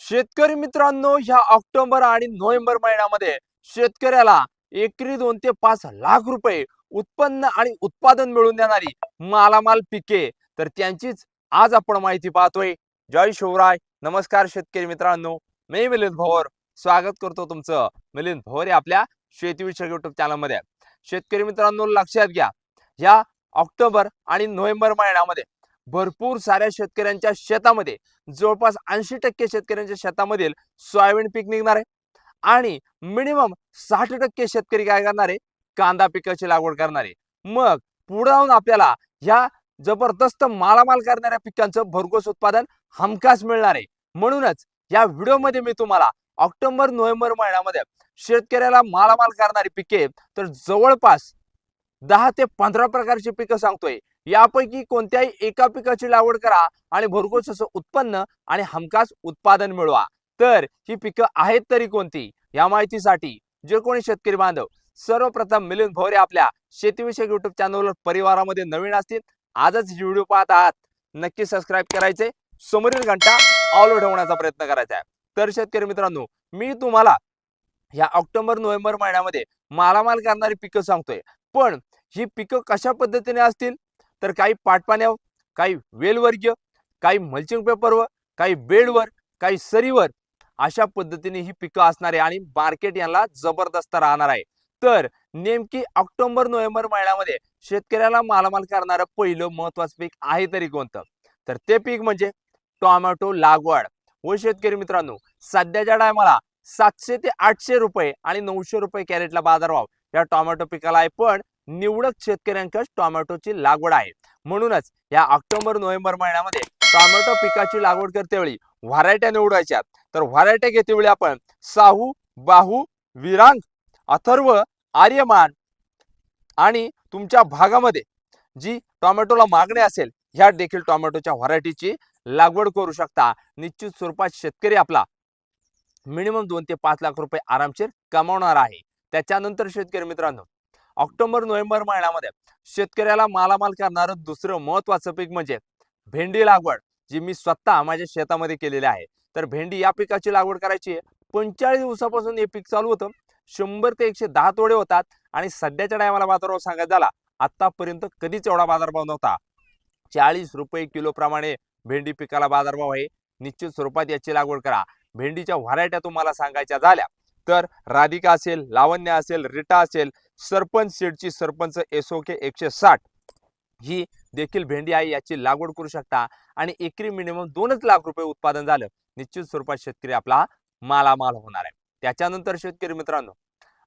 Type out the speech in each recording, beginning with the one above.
शेतकरी मित्रांनो ह्या ऑक्टोबर आणि नोव्हेंबर महिन्यामध्ये शेतकऱ्याला एकरी दोन ते पाच लाख रुपये उत्पन्न आणि उत्पादन मिळवून देणारी मालामाल पिके. तर त्यांचीच आज आपण माहिती पाहतोय. जय शिवराय. नमस्कार शेतकरी मित्रांनो. मी मिलिंद भोवर. स्वागत करतो तुमचं मिलिंद भोवर आपल्या शेतीविषयक युट्यूब चॅनलमध्ये शेतकरी मित्रांनो लक्षात घ्या. ह्या ऑक्टोबर आणि नोव्हेंबर महिन्यामध्ये भरपूर साऱ्या शेतकऱ्यांच्या शेतामध्ये जवळपास ऐंशी टक्के शेतकऱ्यांच्या शेतामधील सोयाबीन पीक निघणार आहे. आणि मिनिमम साठ टक्के शेतकरी काय करणार आहे? कांदा पिकाची लागवड करणार आहे. मग पुढे जाऊन आपल्याला ह्या जबरदस्त मालामाल करणाऱ्या पिकांचं भरघोस उत्पादन हमखास मिळणार आहे. म्हणूनच या व्हिडिओमध्ये मी तुम्हाला ऑक्टोबर नोव्हेंबर महिन्यामध्ये शेतकऱ्याला मालामाल करणारी पिके तर जवळपास दहा ते पंधरा प्रकारची पिकं सांगतोय. यापैकी कोणत्याही एका पिकाची लागवड करा आणि भरघोस असं उत्पन्न आणि हमखास उत्पादन मिळवा. तर ही पिकं आहेत तरी कोणती? या माहितीसाठी जे कोणी शेतकरी बांधव सर्वप्रथम मिलिंद भोरे आपल्या शेतीविषयक युट्यूब चॅनलवर परिवारामध्ये नवीन असतील आजच व्हिडिओ पाहत आहात. नक्की सबस्क्राईब करायचे. समोरील घंटा ऑल ठेवण्याचा प्रयत्न करायचा आहे. तर शेतकरी मित्रांनो मी तुम्हाला या ऑक्टोबर नोव्हेंबर महिन्यामध्ये मालामाल करणारी पिकं सांगतोय. पण ही पिकं कशा पद्धतीने असतील? तर काही पाटपाण्यावर काही वेलवर्गीय काही मल्चिंग पेपरवर काही बेडवर काही सरीवर अशा पद्धतीने ही पिकं असणार आहे आणि मार्केट यांना जबरदस्त राहणार आहे. तर नेमकी ऑक्टोबर नोव्हेंबर महिन्यामध्ये शेतकऱ्याला मालामाल करणारं पहिलं महत्वाचं पीक आहे तरी कोणतं? तर ते पीक म्हणजे टोमॅटो लागवड. व शेतकरी मित्रांनो सध्याच्या टायमाला सातशे ते आठशे रुपये आणि नऊशे रुपये कॅरेटला बाजारभाव या टोमॅटो पिकाला आहे. पण निवडक शेतकऱ्यांकडे टोमॅटोची लागवड आहे. म्हणूनच या ऑक्टोबर नोव्हेंबर महिन्यामध्ये टोमॅटो पिकाची लागवड करतेवेळी व्हरायट्या निवडायच्या. तर व्हरायट्या घेतेवेळी आपण साहू बाहू विरांग अथर्व आर्यमान आणि तुमच्या भागामध्ये जी टोमॅटोला मागणी असेल ह्या देखील टोमॅटोच्या व्हरायटीची लागवड करू शकता. निश्चित स्वरूपात शेतकरी आपला मिनिमम दोन ते पाच लाख रुपये आरामशीर कमावणार आहे. त्याच्यानंतर शेतकरी मित्रांनो ऑक्टोबर नोव्हेंबर महिन्यामध्ये शेतकऱ्याला मालामाल करणारं दुसरं महत्वाचं पीक म्हणजे भेंडी लागवड जी मी स्वतः माझ्या शेतामध्ये केलेली आहे. तर भेंडी या पिकाची लागवड करायची आहे. पंचेचाळीस दिवसापासून हे पीक चालू होतं. शंभर ते एकशे दहा तोडे होतात आणि सध्याच्या टायमाला बाजारभाव सांगायचा झाला आतापर्यंत कधीच एवढा बाजारभाव नव्हता. चाळीस रुपये किलो प्रमाणे भेंडी पिकाला बाजारभाव आहे. निश्चित स्वरूपात याची लागवड करा. भेंडीच्या व्हरायट्या तुम्हाला सांगायच्या झाल्या. तर राधिका असेल लावण्या असेल रिटा असेल सरपंच सीडची सरपंच एसओके एकशे साठ. ही देखील भेंडी आहे याची लागवड करू शकता. आणि एकरी मिनिमम दोनच लाख रुपये उत्पादन झालं. निश्चित स्वरूपात शेतकरी आपला मालामाल होणार आहे. त्याच्यानंतर शेतकरी मित्रांनो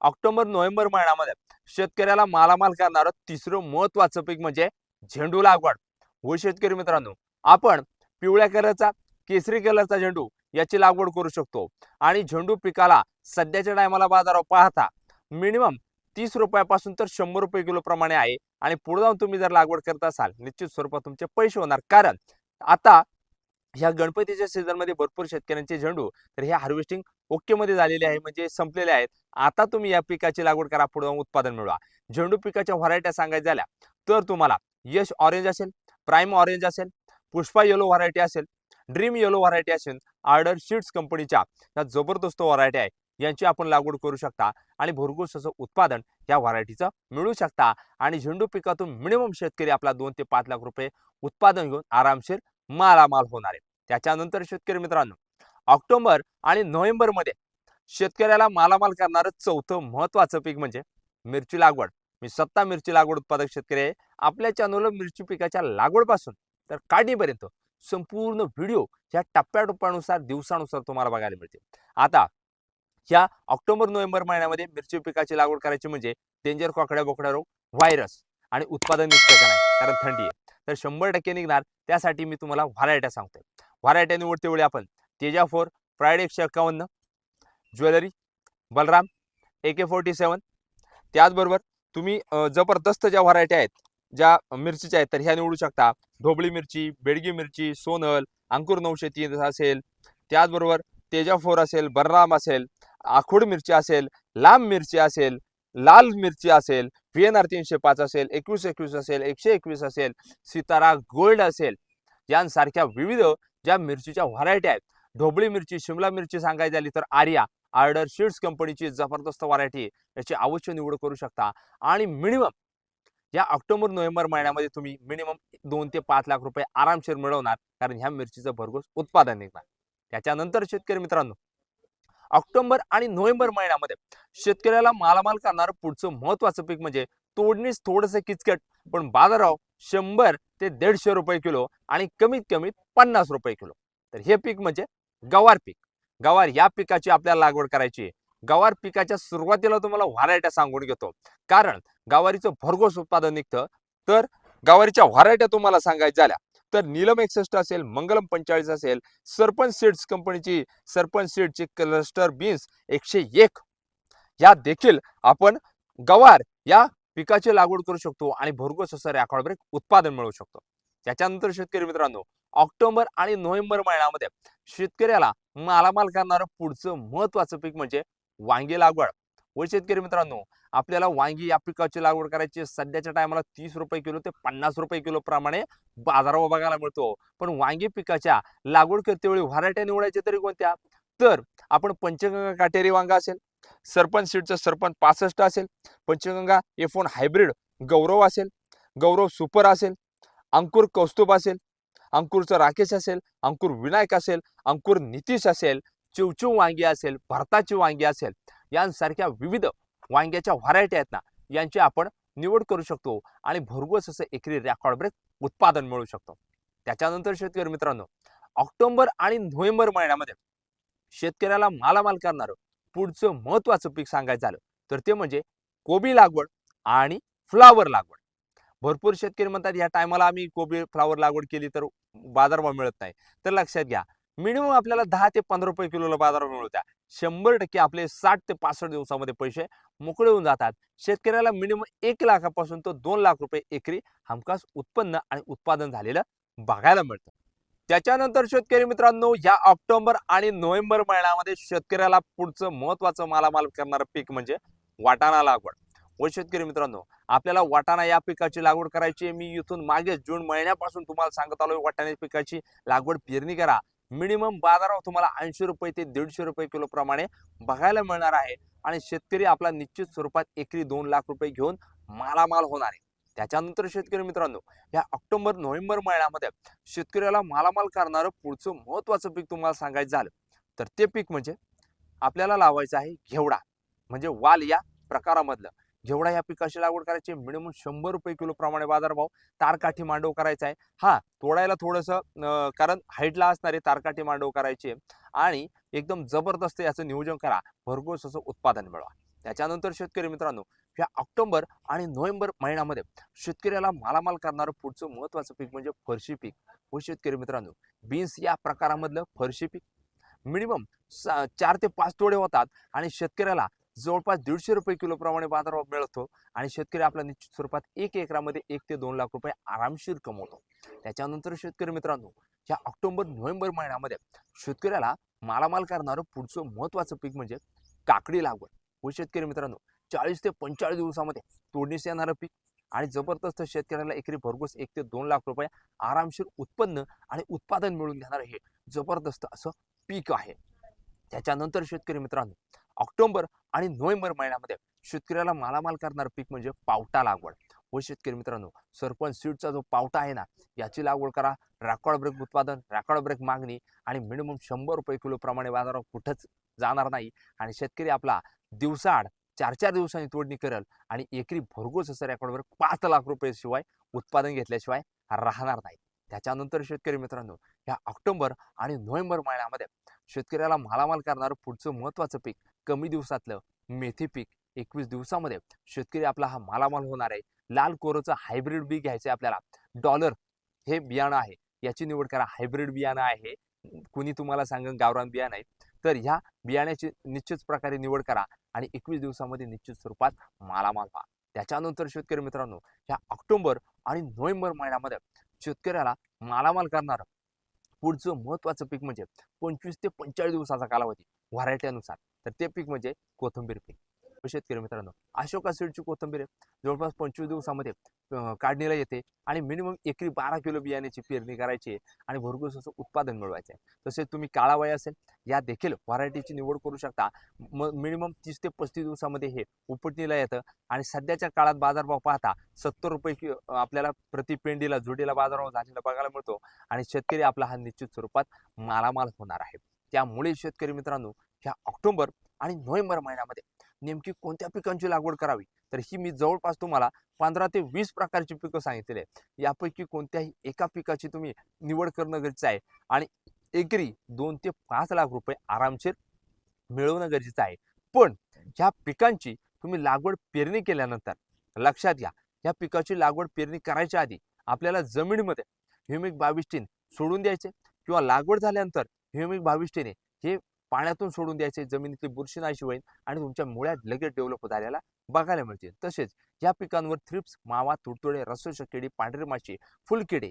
ऑक्टोबर नोव्हेंबर महिन्यामध्ये शेतकऱ्याला मालामाल करणारं तिसरं महत्वाचं पीक म्हणजे झेंडू लागवड. हो शेतकरी मित्रांनो आपण पिवळ्या कलरचा केसरी कलरचा झेंडू याची लागवड करू शकतो. आणि झेंडू पिकाला सध्याच्या टायमाला बाजारावर पाहता मिनिमम तीस रुपयापासून तर शंभर रुपये किलो प्रमाणे आहे. आणि पुढे जाऊन तुम्ही जर लागवड करत असाल निश्चित स्वरूपात तुमचे पैसे होणार. कारण आता ह्या गणपतीच्या सीझनमध्ये भरपूर शेतकऱ्यांचे झेंडू तर हे हार्वेस्टिंग ओकेमध्ये झालेले आहे. म्हणजे संपलेले आहेत. आता तुम्ही या पिकाची लागवड करा. पुढे जाऊन उत्पादन मिळवा. झेंडू पिकाच्या व्हरायट्या सांगायच्या झाल्या तर तुम्हाला यश ऑरेंज असेल प्राईम ऑरेंज असेल पुष्पा येलो व्हरायटी असेल ड्रीम येलो व्हरायटी असेल आर्डर शीट्स कंपनीच्या या जबरदस्त व्हरायटी आहे. यांची आपण लागवड करू शकता आणि भरघोस असं उत्पादन या व्हरायटीचं मिळू शकता. आणि झेंडू पिकातून मिनिमम शेतकरी आपला दोन ते पाच लाख रुपये उत्पादन घेऊन आरामशीर मालामाल होणार आहे. त्याच्यानंतर शेतकरी मित्रांनो ऑक्टोबर आणि नोव्हेंबरमध्ये शेतकऱ्याला मालामाल करणारं चौथं महत्त्वाचं पीक म्हणजे मिरची लागवड. मी सत्ता मिरची लागवड उत्पादक शेतकरी आहे. आपल्या चॅनलवर मिरची पिकाच्या लागवडपासून तर काढणीपर्यंत संपूर्ण व्हिडिओ ह्या टप्प्याटप्प्यानुसार दिवसानुसार तुम्हाला बघायला मिळते आता ह्या ऑक्टोबर नोव्हेंबर महिन्यामध्ये मिरची पिकाची लागवड करायची म्हणजे डेंजर कोकड्या बोकड्या रोग व्हायरस आणि उत्पादन निघतं का नाही कारण थंडी आहे. तर शंभर टक्के निघणार त्यासाठी मी तुम्हाला व्हरायट्या सांगतोय. व्हरायट्या निवडते वेळी आपण तेजा फोर फ्रायडे एकशे एक्कावन्न jewellery Balram A K forty seven त्याचबरोबर तुम्ही जबरदस्त ज्या व्हरायट्या आहेत ज्या मिरचीच्या आहेत तर ह्या निवडू शकता. ढोबळी मिरची बेडगी मिरची सोनल अंकुर नऊशे तीन असेल. त्याचबरोबर तेजाफोर असेल बरराम असेल आखूड मिरची असेल लांब मिरची असेल लाल मिरची असेल व्ही एन आर तीनशे पाच असेल एकवीस एकवीस असेल एकशे एकवीस असेल सितारा गोल्ड असेल. यांसारख्या विविध ज्या मिरचीच्या व्हरायटी आहेत ढोबळी मिरची शिमला मिरची सांगायची झाली तर आर्या आर्डर शीड्स कंपनीची जबरदस्त व्हरायटी याची अवश्य निवड करू शकता. आणि मिनिमम या ऑक्टोबर नोव्हेंबर महिन्यामध्ये तुम्ही मिनिमम दोन ते पाच लाख रुपये आरामशीर मिळवणार कारण ह्या मिरचीचं भरघोस उत्पादन निघणार. त्याच्यानंतर शेतकरी मित्रांनो ऑक्टोबर आणि नोव्हेंबर महिन्यामध्ये शेतकऱ्याला मालामाल करणारं पुढचं महत्वाचं पीक म्हणजे तोडणीस थोडंसं किचकट पण बाजाराव शंभर ते दीडशे रुपये किलो आणि कमीत कमी पन्नास रुपये किलो. तर हे पीक म्हणजे गवार पीक. गवार या पिकाची आपल्याला लागवड करायची आहे. गवार पिकाच्या सुरुवातीला तुम्हाला व्हरायट्या सांगून घेतो. कारण गवारीचं भरघोस उत्पादन निघतं. तर गवारीच्या व्हरायट्या तुम्हाला सांगायच्या झाल्या. तर नीलम एकसष्ट असेल मंगलम पंचेचाळीस असेल सरपंच सीड्स कंपनीची सरपंच सीडची क्लस्टर बीन्स एकशे एक. या देखील आपण गवार या पिकाची लागवड करू शकतो आणि भरघोस असं रॅकॉर्डब्रेक उत्पादन मिळवू शकतो. त्याच्यानंतर शेतकरी मित्रांनो ऑक्टोबर आणि नोव्हेंबर महिन्यामध्ये शेतकऱ्याला मालामाल करणारं पुढचं महत्वाचं पीक म्हणजे वांगी लागवड. व शेतकरी मित्रांनो आपल्याला वांगी या पिकाची लागवड करायची सध्याच्या टायमाला तीस रुपये किलो ते पन्नास रुपये किलो प्रमाणे बाजारावर बघायला मिळतो. पण वांगी पिकाच्या लागवड करतेवेळी व्हरायट्या निवडायच्या तरी कोणत्या? तर आपण पंचगंगा काटेरी वांगा असेल सरपंच सीडचं सरपंच पासष्ट असेल पंचगंगा एफोन हायब्रिड गौरव असेल गौरव सुपर असेल अंकुर कौस्तुभ असेल अंकुरचं राकेश असेल अंकुर विनायक असेल अंकुर नितीश असेल चिवचिव वांगी असेल भरताची वांगी असेल यांसारख्या विविध वांग्याच्या व्हरायटी आहेत ना यांची आपण निवड करू शकतो आणि भरघोस असं एकरी रेकॉर्ड ब्रेक उत्पादन मिळू शकतो. त्याच्यानंतर शेतकरी मित्रांनो ऑक्टोबर आणि नोव्हेंबर महिन्यामध्ये शेतकऱ्याला मालामाल करणारं पुढचं महत्वाचं पीक सांगायचं झालं तर ते म्हणजे कोबी लागवड आणि फ्लावर लागवड. भरपूर शेतकरी म्हणतात या टायमाला आम्ही कोबी फ्लावर लागवड केली तर बाजारभाव मिळत नाही. तर लक्षात घ्या मिनिमम आपल्याला दहा ते पंधरा रुपये किलोला बाजारभाव मिळवत्या शंभर टक्के आपले साठ ते पासष्ट दिवसामध्ये पैसे मोकळे होऊन जातात. शेतकऱ्याला मिनिमम एक लाखापासून तर दोन लाख रुपये एकरी हमखास उत्पन्न आणि उत्पादन झालेलं बघायला मिळतं. त्याच्यानंतर शेतकरी मित्रांनो या ऑक्टोबर आणि नोव्हेंबर महिन्यामध्ये शेतकऱ्याला पुढचं महत्वाचं मालामाल करणारं पीक म्हणजे वाटाणा लागवड. व शेतकरी मित्रांनो आपल्याला वाटाणा या पिकाची लागवड करायची मी इथून मागे जून महिन्यापासून तुम्हाला सांगत आलो वाटाणा पिकाची लागवड पेरणी करा. मिनिमम बाजारावर तुम्हाला ऐंशी रुपये ते दीडशे रुपये किलो प्रमाणे बघायला मिळणार आहे. आणि शेतकरी आपला निश्चित स्वरूपात एकरी दोन लाख रुपये घेऊन मालामाल होणार आहे. त्याच्यानंतर शेतकरी मित्रांनो या ऑक्टोबर नोव्हेंबर महिन्यामध्ये शेतकऱ्याला मालामाल करणारं पुढचं महत्वाचं पीक तुम्हाला सांगायचं झालं तर ते पीक म्हणजे आपल्याला लावायचं आहे घेवडा म्हणजे वाल या प्रकारामधलं. जेवढा या पिकाची लागवड करायची मिनिमम शंभर रुपये किलो प्रमाणे बाजारभाव तारकाठी मांडव करायचा आहे. हा तोडायला थोडंसं कारण हाईटला असणारे तारकाठी मांडव करायचे आणि एकदम जबरदस्त याचं नियोजन करा. भरघोस असं उत्पादन मिळवा. त्याच्यानंतर शेतकरी मित्रांनो या ऑक्टोबर आणि नोव्हेंबर महिन्यामध्ये शेतकऱ्याला मालामाल करणारं पुढचं महत्वाचं पीक म्हणजे फरशी पीक. हो शेतकरी मित्रांनो बीन्स या प्रकारामधलं फरशी पीक. मिनिमम चार ते पाच तोडे होतात आणि शेतकऱ्याला जवळपास दीडशे रुपये किलोप्रमाणे बाजारभाव मिळतो आणि शेतकरी आपल्या निश्चित स्वरूपात एक एकरामध्ये एक ते दोन लाख रुपये आरामशीर कमवतो. त्याच्यानंतर शेतकरी मित्रांनो या ऑक्टोबर नोव्हेंबर महिन्यामध्ये शेतकऱ्याला मालामाल करणारं पुढचं महत्वाचं पीक म्हणजे काकडी लागवड. व शेतकरी मित्रांनो चाळीस ते पंचेचाळीस दिवसामध्ये तोडणीस येणारं पीक आणि जबरदस्त शेतकऱ्याला एकरी भरघोस एक ते दोन लाख रुपये आरामशीर उत्पन्न आणि उत्पादन मिळून देणारं हे जबरदस्त असं पीक आहे. त्याच्यानंतर शेतकरी मित्रांनो ऑक्टोबर आणि नोव्हेंबर महिन्यामध्ये शेतकऱ्याला मालामाल करणारं पीक म्हणजे पावटा लागवड. व शेतकरी मित्रांनो सरपंच सीडचा जो पावटा आहे ना याची लागवड करा. रॅकॉर्ड ब्रेक उत्पादन रॅकॉर्ड ब्रेक मागणी आणि मिनिमम शंभर रुपये किलोप्रमाणे बाजारात कुठंच जाणार नाही. आणि शेतकरी आपला दिवसाआड चार चार दिवसांनी तोडणी करेल आणि एकरी भरघोस असं रेकॉर्ड ब्रेक पाच लाख रुपये शिवाय उत्पादन घेतल्याशिवाय राहणार नाही. त्याच्यानंतर शेतकरी मित्रांनो ह्या ऑक्टोबर आणि नोव्हेंबर महिन्यामध्ये शेतकऱ्याला मालामाल करणारं पुढचं महत्त्वाचं पीक कमी दिवसातलं मेथी पीक एकवीस दिवसामध्ये शेतकरी आपला हा मालामाल होणार आहे. लाल कोरोचं हायब्रिड बी घ्यायचं आहे आपल्याला. डॉलर हे बियाणं आहे. याची निवड करा. हायब्रिड बियाणं आहे. कुणी तुम्हाला सांगेल गावरान बियाणं आहे. तर ह्या बियाण्याची निश्चित प्रकारे निवड करा आणि एकवीस दिवसामध्ये निश्चित स्वरूपात मालामाल व्हा त्याच्यानंतर शेतकरी मित्रांनो ह्या ऑक्टोबर आणि नोव्हेंबर महिन्यामध्ये शेतकऱ्याला मालामाल करणारं पुढचं महत्वाचं पीक म्हणजे पंचवीस ते पंचेचाळीस दिवसाचा कालावधी. व्हरायटीनुसार. तर ते पीक म्हणजे कोथिंबीर पीक. शेतकरी मित्रांनो अशोका सीडची कोथिंबीर जवळपास पंचवीस दिवसामध्ये काढणीला येते आणि मिनिमम एकरी बारा किलो बियाण्याची पेरणी करायची आहे आणि भरघोस असं उत्पादन मिळवायचं आहे. तसेच तुम्ही काळावय असेल या देखील व्हरायटीची निवड करू शकता. म मिनिमम तीस ते पस्तीस दिवसामध्ये हे उपटणीला येतं आणि सध्याच्या काळात बाजारभाव पाहता सत्तर रुपये कि आपल्याला प्रति पेंडीला जुडीला बाजारभाव झालेला बघायला मिळतो आणि शेतकरी आपला हा निश्चित स्वरूपात मालामाल होणार आहे. त्यामुळे शेतकरी मित्रांनो ह्या ऑक्टोबर आणि नोव्हेंबर महिन्यामध्ये नेमकी कोणत्या पिकांची लागवड करावी? तर ही मी जवळपास तुम्हाला पंधरा ते वीस प्रकारची पिकं सांगितलेली आहेत. यापैकी कोणत्याही एका पिकाची तुम्ही निवड करणं गरजेचं आहे आणि एकरी दोन ते पाच लाख रुपये आरामशीर मिळवणं गरजेचं आहे. पण ह्या पिकांची तुम्ही लागवड पेरणी केल्यानंतर लक्षात घ्या ह्या पिकाची लागवड पेरणी करायच्या आधी आपल्याला जमिनीमध्ये ह्युमिक बाविस्टीन सोडून द्यायचे किंवा लागवड झाल्यानंतर ह्युमिक बाविस्टीने हे पाण्यातून सोडून द्यायचे जमिनीतली बुरशीनाशी होईल आणि तुमच्या मुळ्यात लगेच डेव्हलप झालेला बघायला मिळते तसेच या पिकांवर थ्रिप्स मावा तुडतुडे रसोश किडी पांढरी माशी फुलकिडे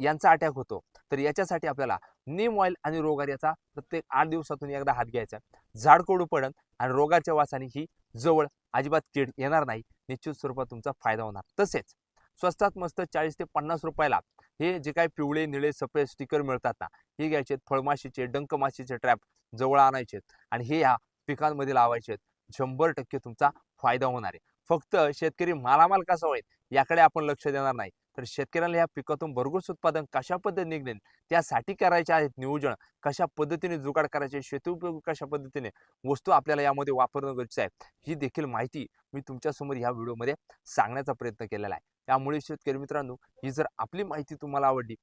यांचा अटॅक होतो. तर याच्यासाठी आपल्याला नीम ऑइल आणि रोगार याचा प्रत्येक आठ दिवसातून एकदा हात घ्यायचा. झाड कोडू पडन आणि रोगाच्या वासाने ही जवळ अजिबात कीड येणार नाही. निश्चित स्वरूपात तुमचा फायदा होणार. तसेच स्वस्तात मस्त चाळीस ते पन्नास रुपयाला हे जे काही पिवळे निळे सफेद स्टिकर मिळतात ना हे घ्यायचे फळमाशीचे डंक माशीचे ट्रॅप जवळ आणायचे आणि हे या पिकांमध्ये लावायचे शंभर टक्के तुमचा फायदा होणार आहे. फक्त शेतकरी मालामाल कसा होईल याकडे आपण लक्ष देणार नाही. तर शेतकऱ्याला या पिकातून भरघोस उत्पादन कशा पद्धतीने निघेल त्यासाठी करायचे आहेत नियोजन. कशा पद्धतीने जुगाड करायचे शेती उपयोग कशा पद्धतीने वस्तू आपल्याला यामध्ये वापरणं गरजेचं आहे ही देखील माहिती मी तुमच्यासमोर ह्या व्हिडिओमध्ये सांगण्याचा प्रयत्न केलेला आहे. त्यामुळे शेतकरी मित्रांनो ही जर आपली माहिती तुम्हाला आवडली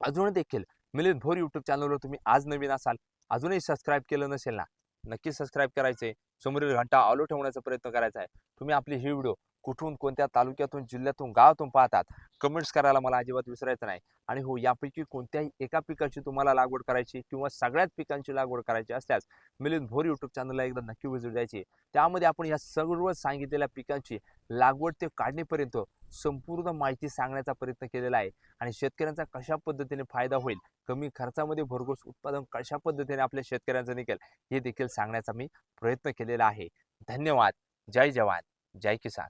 अजून देखील मिलिंद भोर यूट्यूब चॅनलवर तुम्ही आज नवीन असाल अजूनही सबस्क्राईब केलं नसेल ना नक्की सबस्क्राईब करायचे समोरील घंटा ऑलो ठेवण्याचा प्रयत्न करायचा आहे. तुम्ही आपली ही व्हिडिओ कुठून कोणत्या तालुक्यातून जिल्ह्यातून गावातून पाहतात. कमेंट्स करायला मला अजिबात विसरायचं नाही. आणि हो यापैकी कोणत्याही एका पिकाची तुम्हाला लागवड करायची किंवा सगळ्याच पिकांची लागवड करायची असल्यास मिलिंद भोर यूट्यूब चॅनलला एकदा नक्की विजिट द्यायची. त्यामध्ये आपण या सर्व सांगितलेल्या पिकांची लागवड ते काढणीपर्यंत संपूर्ण माहिती सांगण्याचा प्रयत्न केलेला आहे. आणि शेतकऱ्यांचा कशा पद्धतीने फायदा होईल कमी खर्चामध्ये भरघोस उत्पादन कशा पद्धतीने आपल्या शेतकऱ्यांचं निघेल हे देखील सांगण्याचा मी प्रयत्न केलेला आहे. धन्यवाद. जय जवान. जय किसान.